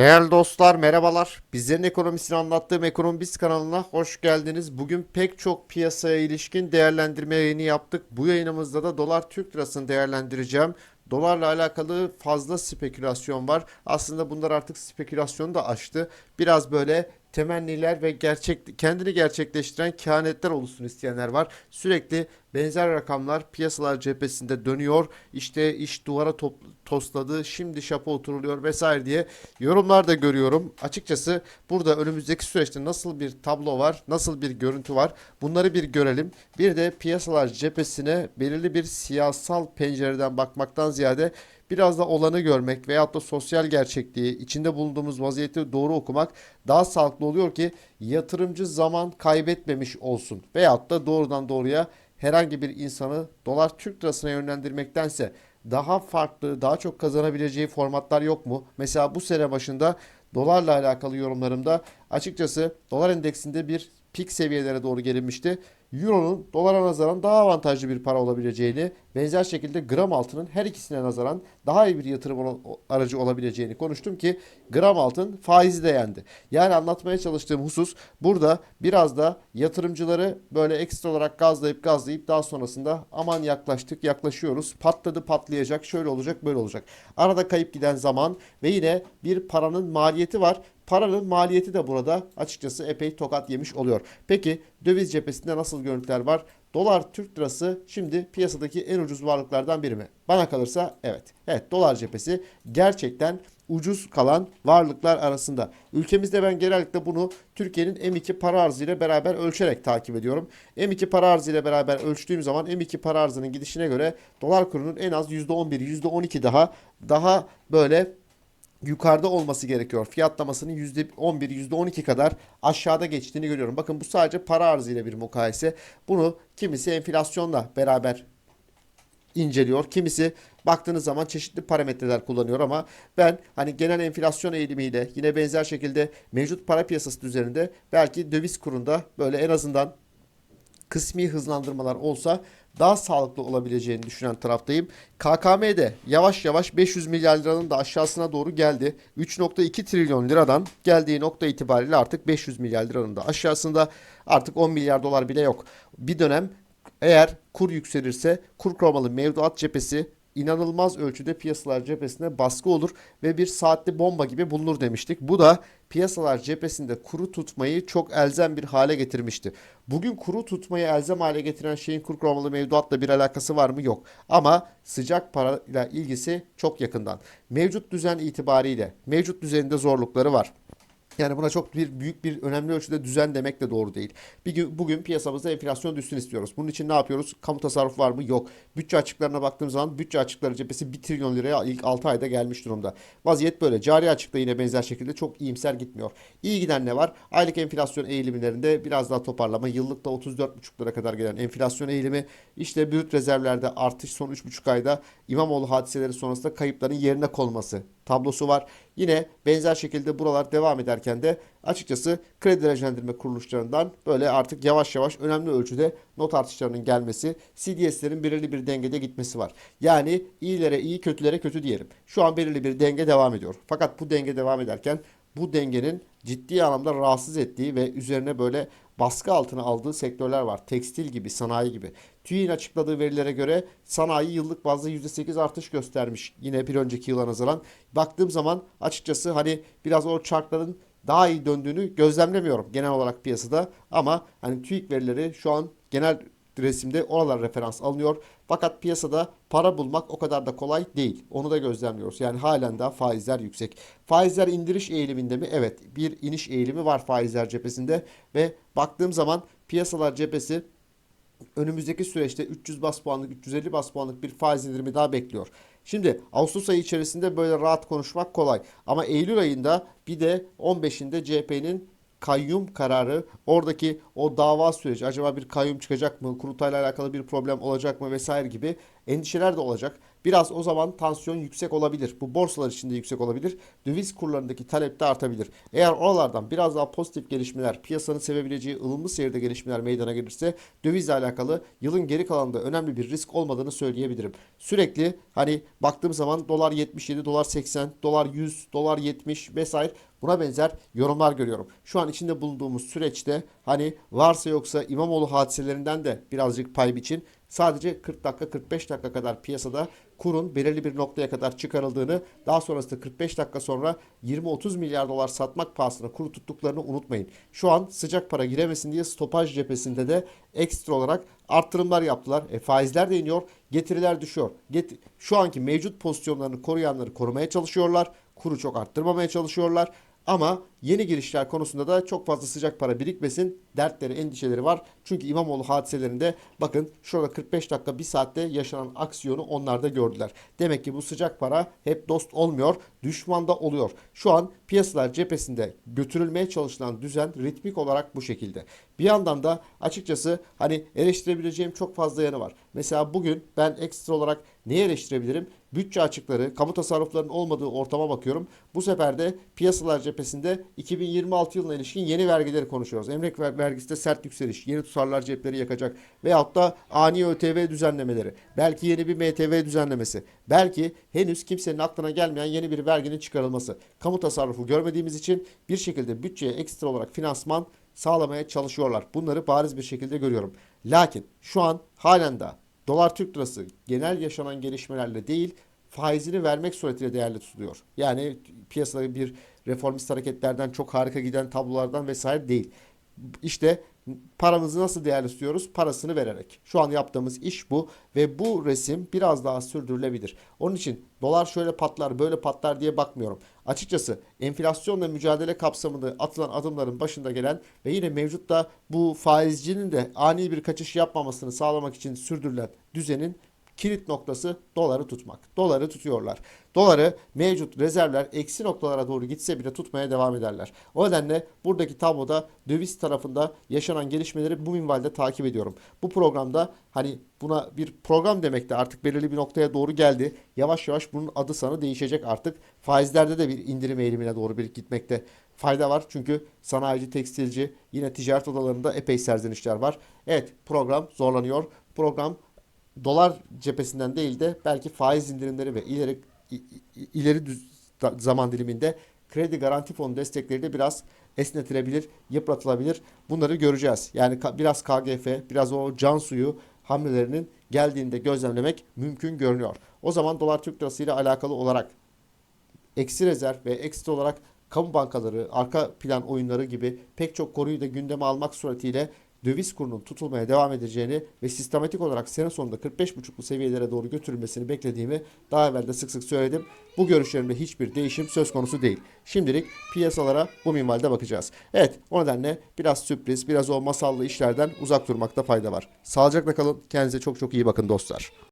Değerli dostlar merhabalar. Bizlerin ekonomisini anlattığım Ekonomi Biz kanalına hoş geldiniz. Bugün pek çok piyasaya ilişkin değerlendirme yayını yaptık. Bu yayınımızda da dolar Türk lirasını değerlendireceğim. Dolarla alakalı fazla spekülasyon var. Aslında bunlar artık spekülasyonu da aştı. Biraz böyle temenniler ve gerçek kendini gerçekleştiren kehanetler oluşsun isteyenler var. Sürekli benzer rakamlar piyasalar cephesinde dönüyor. İşte iş duvara top, tosladı, şimdi şapa oturuluyor vesaire diye yorumlar da görüyorum. Açıkçası burada önümüzdeki süreçte nasıl bir tablo var, nasıl bir görüntü var bunları bir görelim. Bir de piyasalar cephesine belirli bir siyasal pencereden bakmaktan ziyade biraz da olanı görmek veyahut da sosyal gerçekliği, içinde bulunduğumuz vaziyeti doğru okumak daha sağlıklı oluyor ki yatırımcı zaman kaybetmemiş olsun. Veyahut da doğrudan doğruya herhangi bir insanı dolar Türk lirasına yönlendirmektense daha farklı, daha çok kazanabileceği formatlar yok mu? Mesela bu sene başında dolarla alakalı yorumlarımda açıkçası dolar endeksinde bir pik seviyelere doğru gelinmişti. Euro'nun dolara nazaran daha avantajlı bir para olabileceğini, benzer şekilde gram altının her ikisine nazaran daha iyi bir yatırım aracı olabileceğini konuştum ki gram altın faizi de yendi. Yani anlatmaya çalıştığım husus burada biraz da yatırımcıları böyle ekstra olarak gazlayıp gazlayıp daha sonrasında aman yaklaştık yaklaşıyoruz patladı patlayacak şöyle olacak böyle olacak. Arada kayıp giden zaman ve yine bir paranın maliyeti var. Paranın maliyeti de burada açıkçası epey tokat yemiş oluyor. Peki döviz cephesinde nasıl görüntüler var? Dolar Türk lirası şimdi piyasadaki en ucuz varlıklardan biri mi? Bana kalırsa evet. Evet dolar cephesi gerçekten ucuz kalan varlıklar arasında. Ülkemizde ben genellikle bunu Türkiye'nin M2 para arzı ile beraber ölçerek takip ediyorum. M2 para arzı ile beraber ölçtüğüm zaman M2 para arzının gidişine göre dolar kurunun en az %11, %12 daha daha böyle yukarıda olması gerekiyor. Fiyatlamasının %11, %12 kadar aşağıda geçtiğini görüyorum. Bakın bu sadece para arzı ile bir mukayese. Bunu kimisi enflasyonla beraber inceliyor. Kimisi baktığınız zaman çeşitli parametreler kullanıyor ama ben hani genel enflasyon eğilimiyle yine benzer şekilde mevcut para piyasası üzerinde belki döviz kurunda böyle en azından kısmi hızlandırmalar olsa daha sağlıklı olabileceğini düşünen taraftayım. KKM'de yavaş yavaş 500 milyar liranın da aşağısına doğru geldi. 3.2 trilyon liradan geldiği nokta itibariyle artık 500 milyar liranın da aşağısında artık 10 milyar dolar bile yok. Bir dönem eğer kur yükselirse kur korumalı mevduat cephesi inanılmaz ölçüde piyasalar cephesine baskı olur ve bir saatli bomba gibi bulunur demiştik. Bu da piyasalar cephesinde kuru tutmayı çok elzem bir hale getirmişti. Bugün kuru tutmayı elzem hale getiren şeyin kur korumalı mevduatla bir alakası var mı? Yok. Ama sıcak parayla ilgisi çok yakından. Mevcut düzen itibariyle mevcut düzeninde zorlukları var. Yani buna çok bir büyük bir önemli ölçüde düzen demek de doğru değil. Bir gün bugün piyasamızda enflasyon düşsün istiyoruz. Bunun için ne yapıyoruz? Kamu tasarruf var mı? Yok. Bütçe açıklarına baktığım zaman bütçe açıkları cephesi 1 trilyon liraya ilk 6 ayda gelmiş durumda. Vaziyet böyle. Cari açıkta yine benzer şekilde çok iyimser gitmiyor. İyi giden ne var? Aylık enflasyon eğilimlerinde biraz daha toparlama. Yıllıkta 34,5'lara kadar gelen enflasyon eğilimi. İşte brüt rezervlerde artış son 3,5 ayda İmamoğlu hadiseleri sonrasında kayıpların yerine konması tablosu var. Yine benzer şekilde buralar devam ederken de açıkçası kredi derecelendirme kuruluşlarından böyle artık yavaş yavaş önemli ölçüde not artışlarının gelmesi, CDS'lerin belirli bir dengede gitmesi var. Yani iyilere iyi, kötülere kötü diyelim. Şu an belirli bir denge devam ediyor. Fakat bu denge devam ederken bu dengenin ciddi anlamda rahatsız ettiği ve üzerine böyle baskı altına aldığı sektörler var. Tekstil gibi, sanayi gibi. TÜİ'nin açıkladığı verilere göre sanayi yıllık bazda %8 artış göstermiş. Yine bir önceki yıla nazaran. Baktığım zaman açıkçası hani biraz o çarkların daha iyi döndüğünü gözlemlemiyorum genel olarak piyasada. Ama hani TÜİK verileri şu an genel resimde oralar referans alınıyor. Fakat piyasada para bulmak o kadar da kolay değil. Onu da gözlemliyoruz. Yani halen daha faizler yüksek. Faizler indiriş eğiliminde mi? Evet. Bir iniş eğilimi var faizler cephesinde ve baktığım zaman piyasalar cephesi önümüzdeki süreçte 300 bas puanlık, 350 bas puanlık bir faiz indirimi daha bekliyor. Şimdi Ağustos ayı içerisinde böyle rahat konuşmak kolay. Ama Eylül ayında bir de 15'inde CHP'nin kayyum kararı, oradaki o dava süreci, acaba bir kayyum çıkacak mı, kurultayla alakalı bir problem olacak mı vesaire gibi endişeler de olacak. Biraz o zaman tansiyon yüksek olabilir. Bu borsalar içinde yüksek olabilir. Döviz kurlarındaki talep de artabilir. Eğer oralardan biraz daha pozitif gelişmeler, piyasanın sevebileceği ılımlı seyirde gelişmeler meydana gelirse dövizle alakalı yılın geri kalanında önemli bir risk olmadığını söyleyebilirim. Sürekli hani baktığım zaman dolar 77, dolar 80, dolar 100, dolar 70 vesaire buna benzer yorumlar görüyorum. Şu an içinde bulunduğumuz süreçte hani varsa yoksa İmamoğlu hadiselerinden de birazcık pay biçin. Sadece 40 dakika 45 dakika kadar piyasada kurun belirli bir noktaya kadar çıkarıldığını daha sonrasında 45 dakika sonra 20-30 milyar dolar satmak pahasına kuru tuttuklarını unutmayın. Şu an sıcak para giremesin diye stopaj cephesinde de ekstra olarak arttırımlar yaptılar. E, faizler de iniyor, getiriler düşüyor. Get şu anki mevcut pozisyonlarını koruyanları korumaya çalışıyorlar. Kuru çok arttırmamaya çalışıyorlar. Ama yeni girişler konusunda da çok fazla sıcak para birikmesin. Dertleri, endişeleri var. Çünkü İmamoğlu hadiselerinde bakın şurada 45 dakika 1 saatte yaşanan aksiyonu onlar da gördüler. Demek ki bu sıcak para hep dost olmuyor. Düşman da oluyor. Şu an piyasalar cephesinde götürülmeye çalışılan düzen ritmik olarak bu şekilde. Bir yandan da açıkçası hani eleştirebileceğim çok fazla yanı var. Mesela bugün ben ekstra olarak neyi eleştirebilirim? Bütçe açıkları, kamu tasarruflarının olmadığı ortama bakıyorum. Bu sefer de piyasalar cephesinde 2026 yılına ilişkin yeni vergileri konuşuyoruz. Emlak ver- vergisi de sert yükseliş, yeni tutarlar cepleri yakacak veyahut da ani ÖTV düzenlemeleri, belki yeni bir MTV düzenlemesi, belki henüz kimsenin aklına gelmeyen yeni bir verginin çıkarılması. Kamu tasarrufu görmediğimiz için bir şekilde bütçeye ekstra olarak finansman sağlamaya çalışıyorlar. Bunları bariz bir şekilde görüyorum. Lakin şu an halen daha dolar Türk lirası genel yaşanan gelişmelerle değil faizini vermek suretiyle değerli tutuluyor. Yani piyasada bir reformist hareketlerden çok harika giden tablolardan vesaire değil. İşte paramızı nasıl değerli tutuyoruz? Parasını vererek. Şu an yaptığımız iş bu ve bu resim biraz daha sürdürülebilir. Onun için dolar şöyle patlar böyle patlar diye bakmıyorum. Açıkçası enflasyonla mücadele kapsamında atılan adımların başında gelen ve yine mevcut da bu faizcinin de ani bir kaçış yapmamasını sağlamak için sürdürülen düzenin kilit noktası doları tutmak. Doları tutuyorlar. Doları mevcut rezervler eksi noktalara doğru gitse bile tutmaya devam ederler. O nedenle buradaki tabloda döviz tarafında yaşanan gelişmeleri bu minvalde takip ediyorum. Bu programda hani buna bir program demek de artık belirli bir noktaya doğru geldi. Yavaş yavaş bunun adı sanı değişecek artık. Faizlerde de bir indirim eğilimine doğru bir gitmekte fayda var. Çünkü sanayici, tekstilci, yine ticaret odalarında epey serzenişler var. Evet program zorlanıyor. Program dolar cephesinden değil de belki faiz indirimleri ve ileri ileri düz- zaman diliminde kredi garanti fonu destekleri de biraz esnetilebilir, yıpratılabilir. Bunları göreceğiz. Yani biraz KGF, biraz o can suyu hamlelerinin geldiğinde gözlemlemek mümkün görünüyor. O zaman dolar Türk lirası ile alakalı olarak eksi rezerv ve ekstra olarak kamu bankaları, arka plan oyunları gibi pek çok konuyu da gündeme almak suretiyle döviz kurunun tutulmaya devam edeceğini ve sistematik olarak sene sonunda 45,5'lu seviyelere doğru götürülmesini beklediğimi daha evvel de sık sık söyledim. Bu görüşlerimde hiçbir değişim söz konusu değil. Şimdilik piyasalara bu minvalde bakacağız. Evet o nedenle biraz sürpriz, biraz o masallı işlerden uzak durmakta fayda var. Sağlıcakla kalın, kendinize çok çok iyi bakın dostlar.